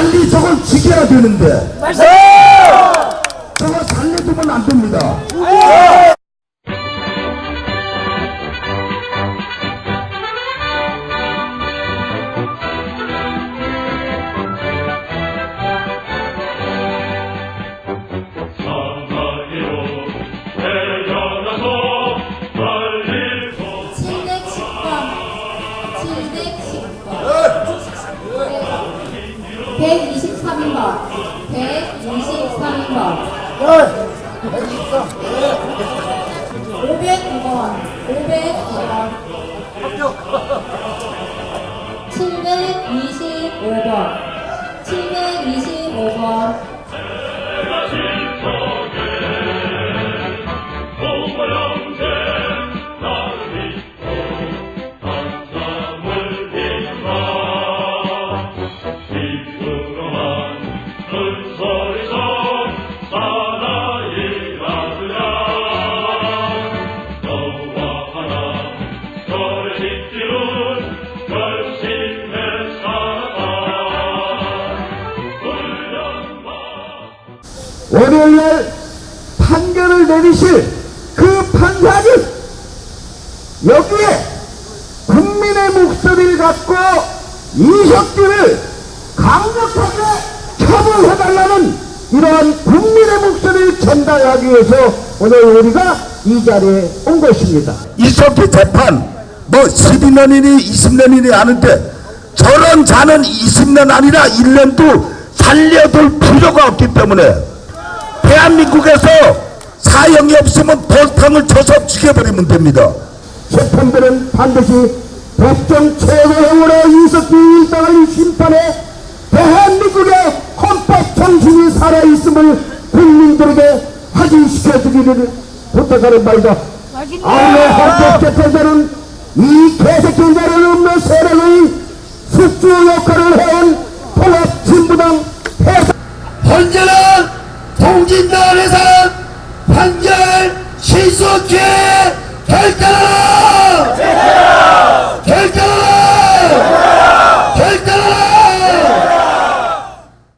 빨리 저걸 지켜야 되는데. 저거 살려두면 안 됩니다. 123번, 123번, 502번, 502번, 725번, 725번, 월요일날 판결을 내리실 그 판사는 여기에 국민의 목소리를 갖고 이석기를 강력하게 처벌해달라는 이러한 국민의 목소리를 전달하기 위해서 오늘 우리가 이 자리에 온 것입니다. 이석기 재판 뭐 12년이니 20년이니 하는데 저런 자는 20년 아니라 1년도 살려둘 필요가 없기 때문에 대 한민국에서 사형이 없으면 돌탕을 쳐서 죽여버리면 됩니다. 재판부는 반드시 법정 최고형으로 이석기 일당을 심판해 대한민국의 헌법 정신이 살아있음을 국민들에게 확인시켜주기를 부탁하는 바이다. 아울러 헌법재판소는 이 개새끼자를 없는 세력의 통진당에서 판결 신속히 결정